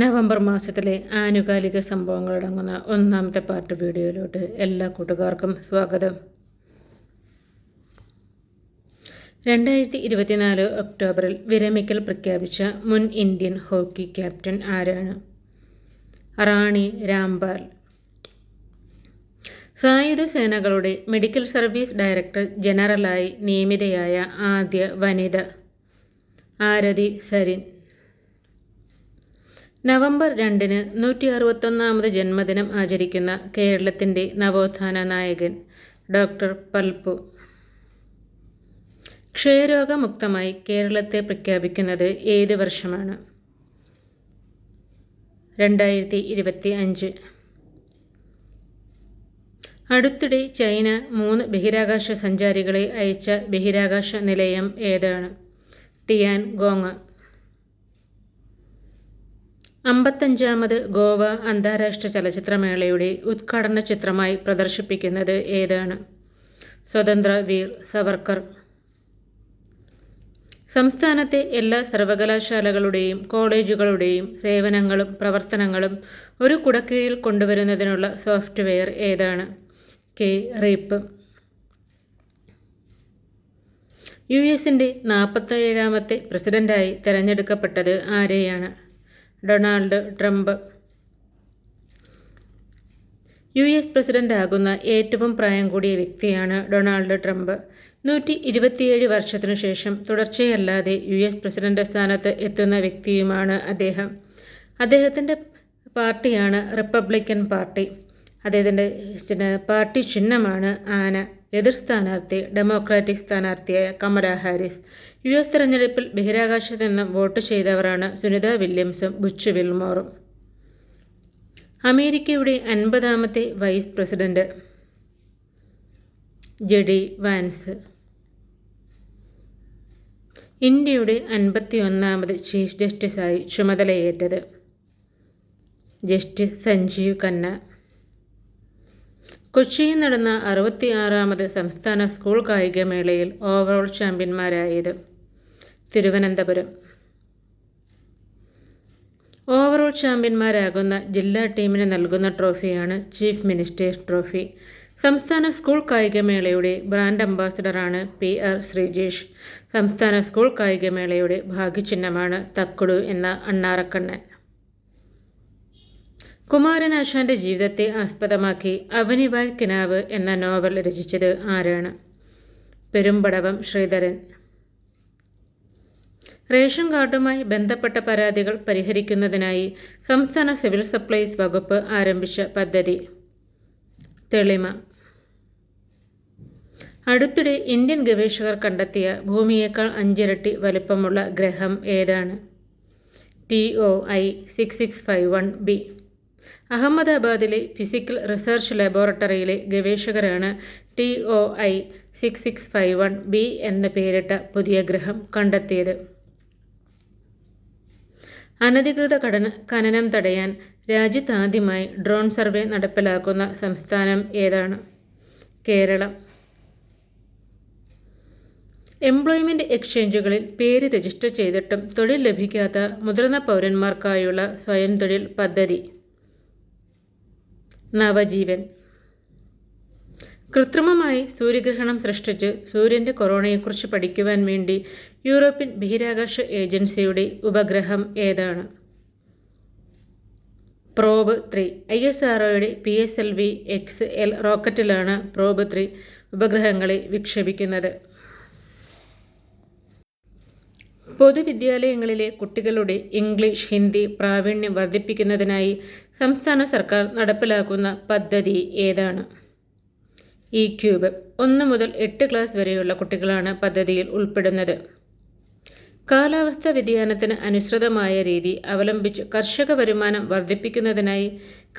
November മാസത്തിലെ ആനുകാലിക സംഭവങ്ങളടങ്ങുന്ന ഒന്നാമത്തെ പാർട്ട് വീഡിയോയിലോട്ട് എല്ലാ കൂട്ടുകാർക്കും സ്വാഗതം. രണ്ടായിരത്തി ഇരുപത്തിനാല് ഒക്ടോബറിൽ വിരമിക്കൽ പ്രഖ്യാപിച്ച മുൻ ഇന്ത്യൻ ഹോക്കി ക്യാപ്റ്റൻ ആരാണ്? റാണി രാംപാൽ. സായുധ സേനകളുടെ മെഡിക്കൽ സർവീസ് ഡയറക്ടർ ജനറലായി നിയമിതയായ ആദ്യ വനിത ആരതി സരിൻ. നവംബർ രണ്ടിന് നൂറ്റി അറുപത്തൊന്നാമത് ജന്മദിനം ആചരിക്കുന്ന കേരളത്തിന്റെ നവോത്ഥാന നായകൻ ഡോക്ടർ പൽപ്പു. ക്ഷയരോഗമുക്തമായി കേരളത്തെ പ്രഖ്യാപിക്കുന്നത് ഏത് വർഷമാണ്? രണ്ടായിരത്തി ഇരുപത്തി അഞ്ച് അടുത്തിടെ ചൈന മൂന്ന് ബഹിരാകാശ സഞ്ചാരികളെ അയച്ച ബഹിരാകാശ നിലയം ഏതാണ്? ടിയാൻ ഗോങ് അമ്പത്തഞ്ചാമത് ഗോവ അന്താരാഷ്ട്ര ചലച്ചിത്രമേളയുടെ ഉദ്ഘാടന ചിത്രമായി പ്രദർശിപ്പിക്കുന്നത് ഏതാണ്? സ്വതന്ത്ര വീർ സവർക്കർ. സംസ്ഥാനത്തെ എല്ലാ സർവകലാശാലകളുടെയും കോളേജുകളുടെയും സേവനങ്ങളും പ്രവർത്തനങ്ങളും ഒരു കുടക്കീഴിൽ കൊണ്ടുവരുന്നതിനുള്ള സോഫ്റ്റ്വെയർ ഏതാണ്? കെ. റീപ്പ്. യു. എസിന്റെ നാൽപ്പത്തേഴാമത്തെ പ്രസിഡന്റായി തിരഞ്ഞെടുക്കപ്പെട്ടത് ആരെയാണ്? Donald Trump. യു എസ് പ്രസിഡന്റാകുന്ന ഏറ്റവും പ്രായം കൂടിയ വ്യക്തിയാണ് ഡൊണാൾഡ് ട്രംപ്. നൂറ്റി ഇരുപത്തിയേഴ് വർഷത്തിനു ശേഷം തുടർച്ചയല്ലാതെ യു എസ് പ്രസിഡന്റ് സ്ഥാനത്ത് എത്തുന്ന വ്യക്തിയുമാണ് അദ്ദേഹം. അദ്ദേഹത്തിന്റെ പാർട്ടിയാണ് റിപ്പബ്ലിക്കൻ പാർട്ടി. അദ്ദേഹത്തിന്റെ പാർട്ടി ചിഹ്നമാണ് ആന. എതിർ സ്ഥാനാർത്ഥി ഡെമോക്രാറ്റിക് സ്ഥാനാർത്ഥിയായ കമല ഹാരിസ്. യു എസ് തെരഞ്ഞെടുപ്പിൽ ബഹിരാകാശത്ത് നിന്ന് വോട്ട് ചെയ്തവരാണ് സുനിത വില്യംസും ബുച്ച് വിൽമോറും. അമേരിക്കയുടെ അൻപതാമത്തെ വൈസ് പ്രസിഡന്റ് ജെഡി വാൻസ്. ഇന്ത്യയുടെ അൻപത്തി ഒന്നാമത് ചീഫ് ജസ്റ്റിസായി ചുമതലയേറ്റത് ജസ്റ്റിസ് സഞ്ജീവ് ഖന്ന. കൊച്ചിയിൽ നടന്ന അറുപത്തിയാറാമത് സംസ്ഥാന സ്കൂൾ കായികമേളയിൽ ഓവറോൾ ചാമ്പ്യന്മാരായത് തിരുവനന്തപുരം. ഓവറോൾ ചാമ്പ്യന്മാരാകുന്ന ജില്ലാ ടീമിന് നൽകുന്ന ട്രോഫിയാണ് ചീഫ് മിനിസ്റ്റേഴ്സ് ട്രോഫി. സംസ്ഥാന സ്കൂൾ കായികമേളയുടെ ബ്രാൻഡ് അംബാസഡറാണ് പി ആർ ശ്രീജേഷ്. സംസ്ഥാന സ്കൂൾ കായികമേളയുടെ ഭാഗ്യചിഹ്നമാണ് തക്കുടു എന്ന അണ്ണാറക്കണ്ണൻ. കുമാരനാശാന്റെ ജീവിതത്തെ ആസ്പദമാക്കി അവനിവാൾ കിനാവ് എന്ന നോവൽ രചിച്ചത് ആരാണ്? പെരുമ്പടവം ശ്രീധരൻ. റേഷൻ കാർഡുമായി ബന്ധപ്പെട്ട പരാതികൾ പരിഹരിക്കുന്നതിനായി സംസ്ഥാന സിവിൽ സപ്ലൈസ് വകുപ്പ് ആരംഭിച്ച പദ്ധതി. തെളിമ. അടുത്തിടെ ഇന്ത്യൻ ഗവേഷകർ കണ്ടെത്തിയ ഭൂമിയേക്കാൾ അഞ്ചിരട്ടി വലുപ്പമുള്ള ഗ്രഹം ഏതാണ്? T O I six six five one B. അഹമ്മദാബാദിലെ ഫിസിക്കൽ റിസർച്ച് ലബോറട്ടറിയിലെ ഗവേഷകരാണ് T O I six six five one B എന്ന് പേരിട്ട പുതിയ ഗ്രഹം കണ്ടെത്തിയത്. അനധികൃത കടന ഖനനം തടയാൻ രാജ്യത്താദ്യമായി ഡ്രോൺ സർവേ നടപ്പിലാക്കുന്ന സംസ്ഥാനം ഏതാണ്? കേരളം. എംപ്ലോയ്മെന്റ് എക്സ്ചേഞ്ചുകളിൽ പേര് രജിസ്റ്റർ ചെയ്തിട്ടും തൊഴിൽ ലഭിക്കാത്ത മുതിർന്ന പൗരന്മാർക്കായുള്ള സ്വയം തൊഴിൽ പദ്ധതി. നവജീവൻ. കൃത്രിമമായി സൂര്യഗ്രഹണം സൃഷ്ടിച്ച് സൂര്യന്റെ കൊറോണയെക്കുറിച്ച് പഠിക്കുവാൻ വേണ്ടി യൂറോപ്യൻ ബഹിരാകാശ ഏജൻസിയുടെ ഉപഗ്രഹം ഏതാണ്? Probe three. I S ആർഒയുടെ P S L V X L റോക്കറ്റിലാണ് probe three ഉപഗ്രഹങ്ങളെ വിക്ഷേപിക്കുന്നത്. പൊതുവിദ്യാലയങ്ങളിലെ കുട്ടികളുടെ ഇംഗ്ലീഷ് ഹിന്ദി പ്രാവീണ്യം വർദ്ധിപ്പിക്കുന്നതിനായി സംസ്ഥാന സർക്കാർ നടപ്പിലാക്കുന്ന പദ്ധതി ഏതാണ്? ഇ ക്യൂബ് ഒന്ന് മുതൽ എട്ട് ക്ലാസ് വരെയുള്ള കുട്ടികളാണ് പദ്ധതിയിൽ ഉൾപ്പെടുന്നത്. കാലാവസ്ഥാ വ്യതിയാനത്തിന് അനുസൃതമായ രീതി അവലംബിച്ച് കർഷക വരുമാനം വർദ്ധിപ്പിക്കുന്നതിനായി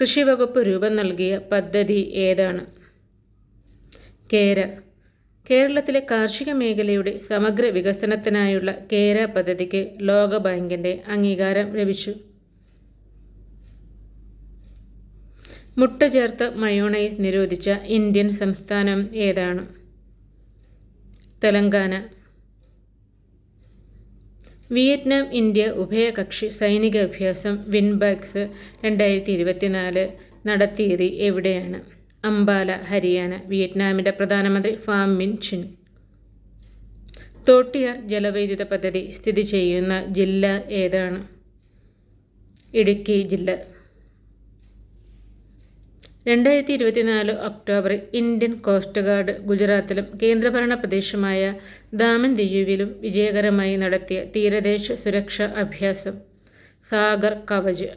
കൃഷിവകുപ്പ് രൂപം നൽകിയ പദ്ധതി ഏതാണ്? കേര. കേരളത്തിലെ കാർഷിക മേഖലയുടെ സമഗ്ര വികസനത്തിനായുള്ള കേര പദ്ധതിക്ക് ലോകബാങ്കിന്റെ അംഗീകാരം ലഭിച്ചു. മുട്ട ചേർത്ത് മയോണൈസ് നിരോധിച്ച ഇന്ത്യൻ സംസ്ഥാനം ഏതാണ്? തെലങ്കാന. വിയറ്റ്നാം ഇന്ത്യ ഉഭയകക്ഷി സൈനിക അഭ്യാസം വിൻബാക്സ് രണ്ടായിരത്തി ഇരുപത്തിനാല് നടത്തിയത് എവിടെയാണ്? അംബാല ഹരിയാന വിയറ്റ്നാമിന്റെ പ്രധാനമന്ത്രി ഫാം മിൻ ചിൻ തോട്ടിയാർ ജലവൈദ്യുത പദ്ധതി സ്ഥിതി ചെയ്യുന്ന ജില്ല ഏതാണ്? ഇടുക്കി ജില്ല. രണ്ടായിരത്തി ഇരുപത്തിനാല് ഒക്ടോബറിൽ ഇന്ത്യൻ കോസ്റ്റ് ഗാർഡ് ഗുജറാത്തിലും കേന്ദ്രഭരണ പ്രദേശമായ ദാമൻ ദിയുവിലും വിജയകരമായി നടത്തിയ തീരദേശ സുരക്ഷാ അഭ്യാസം. സാഗർ കവച്.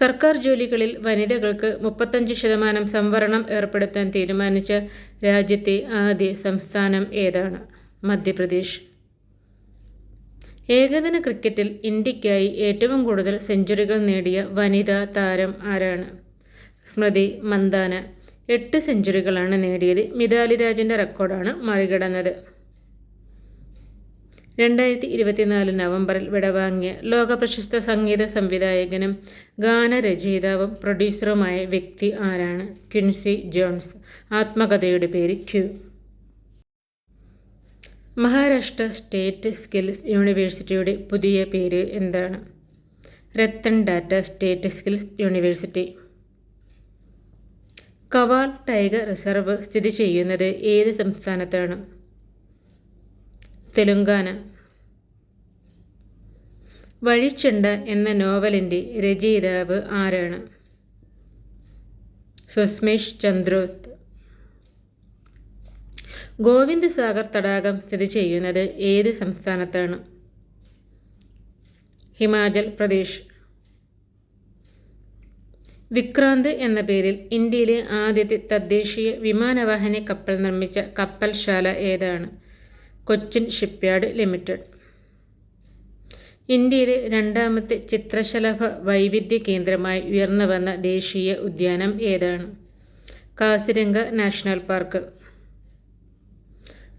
സർക്കാർ ജോലികളിൽ വനിതകൾക്ക് മുപ്പത്തഞ്ച് ശതമാനം സംവരണം ഏർപ്പെടുത്താൻ തീരുമാനിച്ച രാജ്യത്തെ ആദ്യ സംസ്ഥാനം ഏതാണ്? മധ്യപ്രദേശ്. ഏകദിന ക്രിക്കറ്റിൽ ഇന്ത്യയ്ക്കായി ഏറ്റവും കൂടുതൽ സെഞ്ചുറികൾ നേടിയ വനിതാ താരം ആരാണ്? സ്മൃതി മന്ദാന. എട്ട് സെഞ്ചുറികളാണ് നേടിയത്. മിതാലി രാജിന്റെ റെക്കോർഡാണ് മറികടന്നത്. രണ്ടായിരത്തി ഇരുപത്തിനാല് നവംബറിൽ വിടവാങ്ങിയ ലോകപ്രശസ്ത സംഗീത സംവിധായകനും ഗാനരചയിതാവും പ്രൊഡ്യൂസറുമായ വ്യക്തി ആരാണ്? Quincy Jones. ആത്മകഥയുടെ പേര് ക്യൂ. മഹാരാഷ്ട്ര സ്റ്റേറ്റ് സ്കിൽസ് യൂണിവേഴ്സിറ്റിയുടെ പുതിയ പേര് എന്താണ്? Ratan Tata state skills university. Kawal tiger reserve സ്ഥിതി ചെയ്യുന്നത് ഏത് സംസ്ഥാനത്താണ്? തെലുങ്കാന. വഴിച്ചെണ്ട എന്ന നോവലിന്റെ രചയിതാവ് ആരാണ്? സുസ്മേഷ് ചന്ദ്രോത്ത്. ഗോവിന്ദ് സാഗർ തടാകം സ്ഥിതി ചെയ്യുന്നത് ഏത് സംസ്ഥാനത്താണ്? ഹിമാചൽ പ്രദേശ്. വിക്രാന്ത് എന്ന പേരിൽ ഇന്ത്യയിലെ ആദ്യത്തെ തദ്ദേശീയ വിമാനവാഹിനി കപ്പൽ നിർമ്മിച്ച കപ്പൽശാല ഏതാണ്? Cochin shipyard limited. ഇന്ത്യയിലെ രണ്ടാമത്തെ ചിത്രശലഭ വൈവിധ്യ കേന്ദ്രമായി ഉയർന്നു വന്ന ദേശീയ ഉദ്യാനം ഏതാണ്? Kaziranga national park.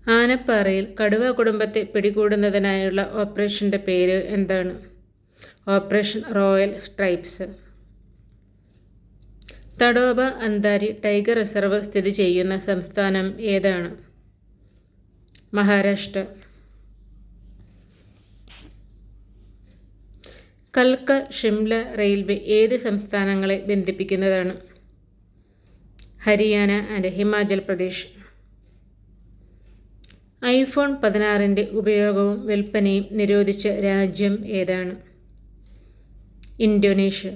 ആനപ്പാറയിൽ കടുവ കുടുംബത്തെ പിടികൂടുന്നതിനായുള്ള ഓപ്പറേഷന്റെ പേര് എന്താണ്? Operation royal stripes. Tadoba Andhari tiger reserve സ്ഥിതി ചെയ്യുന്ന സംസ്ഥാനം ഏതാണ്? മഹാരാഷ്ട്ര. കൽക്ക ഷിംല റെയിൽവേ ഏത് സംസ്ഥാനങ്ങളെ ബന്ധിപ്പിക്കുന്നതാണ്? ഹരിയാന ആൻഡ് ഹിമാചൽ പ്രദേശ്. ഐഫോൺ പതിനാറിന്റെ ഉപയോഗവും വിൽപ്പനയും നിരോധിച്ച രാജ്യം ഏതാണ്? ഇന്തോനേഷ്യ.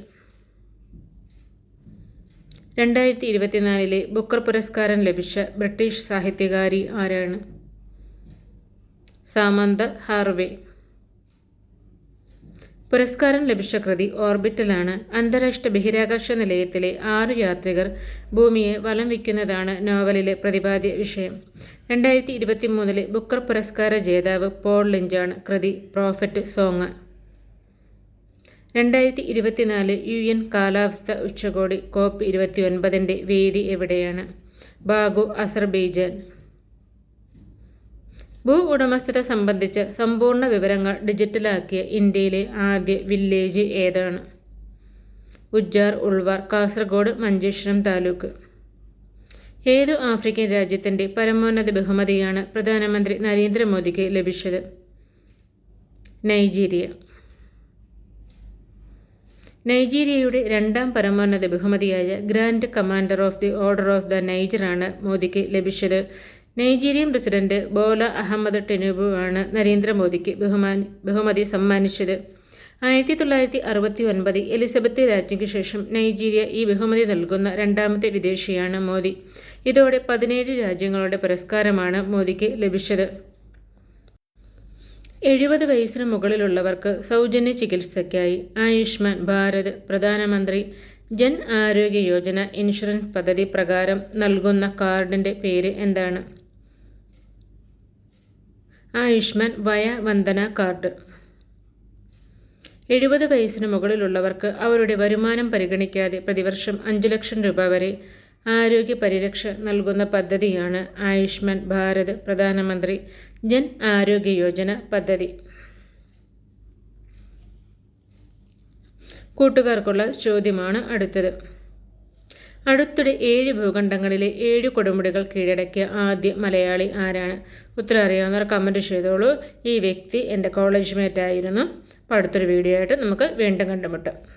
രണ്ടായിരത്തി ഇരുപത്തിനാലിലെ ബുക്കർ പുരസ്കാരം ലഭിച്ച ബ്രിട്ടീഷ് സാഹിത്യകാരി ആരാണ്? Samantha Harvey. പുരസ്കാരം ലഭിച്ച കൃതി ഓർബിറ്റലാണ്. അന്താരാഷ്ട്ര ബഹിരാകാശ നിലയത്തിലെ ആറു യാത്രികർ ഭൂമിയെ വലം വയ്ക്കുന്നതാണ് നോവലിലെ പ്രതിപാദ്യ വിഷയം. രണ്ടായിരത്തി ഇരുപത്തി മൂന്നിലെ ബുക്കർ പുരസ്കാര ജേതാവ് പോൾ ലിഞ്ചാണ് കൃതി പ്രോഫറ്റ് സോങ് രണ്ടായിരത്തി ഇരുപത്തിനാല് യു എൻ കാലാവസ്ഥ ഉച്ചകോടി കോപ്പ് ഇരുപത്തി ഒൻപതിന്റെ വേദി എവിടെയാണ്? Baku Azerbaijan. ഭൂ ഉടമസ്ഥത സംബന്ധിച്ച സമ്പൂർണ വിവരങ്ങൾ ഡിജിറ്റലാക്കിയ ഇന്ത്യയിലെ ആദ്യ വില്ലേജ് ഏതാണ്? ഉജ്ജാർ ഉൾവാർ കാസർഗോഡ് മഞ്ചേശ്വരം താലൂക്ക്. ഏതു ആഫ്രിക്കൻ രാജ്യത്തിന്റെ പരമോന്നത ബഹുമതിയാണ് പ്രധാനമന്ത്രി നരേന്ദ്രമോദിക്ക് ലഭിച്ചത്? നൈജീരിയ. നൈജീരിയയുടെ രണ്ടാം പരമോന്നത ബഹുമതിയായ grand commander of the order of the നൈജറാണ് മോദിക്ക് ലഭിച്ചത്. Nigerian president Bola Ahmed Tinubu ആണ് നരേന്ദ്രമോദിക്ക് ബഹുമാനി ബഹുമതി സമ്മാനിച്ചത്. ആയിരത്തി തൊള്ളായിരത്തി അറുപത്തി ഒൻപതിൽ എലിസബത്ത് രാജ്ഞിക്ക് ശേഷം നൈജീരിയ ഈ ബഹുമതി നൽകുന്ന രണ്ടാമത്തെ വിദേശിയാണ് മോദി. ഇതോടെ പതിനേഴ് രാജ്യങ്ങളുടെ പുരസ്കാരമാണ് മോദിക്ക് ലഭിച്ചത്. എഴുപത് വയസ്സിന് മുകളിലുള്ളവർക്ക് സൗജന്യ ചികിത്സയ്ക്കായി ആയുഷ്മാൻ ഭാരത് പ്രധാനമന്ത്രി ജൻ ആരോഗ്യ യോജന ഇൻഷുറൻസ് പദ്ധതി പ്രകാരം നൽകുന്ന കാർഡിന്റെ പേര് എന്താണ്? ആയുഷ്മാൻ വയ വന്ദന കാർഡ്. എഴുപത് വയസ്സിന് മുകളിലുള്ളവർക്ക് അവരുടെ വരുമാനം പരിഗണിക്കാതെ പ്രതിവർഷം അഞ്ച് ലക്ഷം രൂപ വരെ ആരോഗ്യ പരിരക്ഷ നൽകുന്ന പദ്ധതിയാണ് ആയുഷ്മാൻ ഭാരത് പ്രധാനമന്ത്രി ജൻ ആരോഗ്യ യോജന പദ്ധതി. കൂട്ടുകാർക്കുള്ള ചോദ്യമാണ് അടുത്തത്. അടുത്തിടെ ഏഴ് ഭൂഖണ്ഡങ്ങളിലെ ഏഴ് കൊടുമുടികൾ കീഴടക്കിയ ആദ്യ മലയാളി ആരാണ്? ഉത്തരം അറിയാവുന്നവർ കമന്റ് ചെയ്തോളൂ. ഈ വ്യക്തി എന്റെ കോളേജ് മേറ്റ് ആയിരുന്നു. അപ്പോൾ അടുത്തൊരു വീഡിയോ ആയിട്ട് നമുക്ക് വീണ്ടും കണ്ടുമുട്ടാം.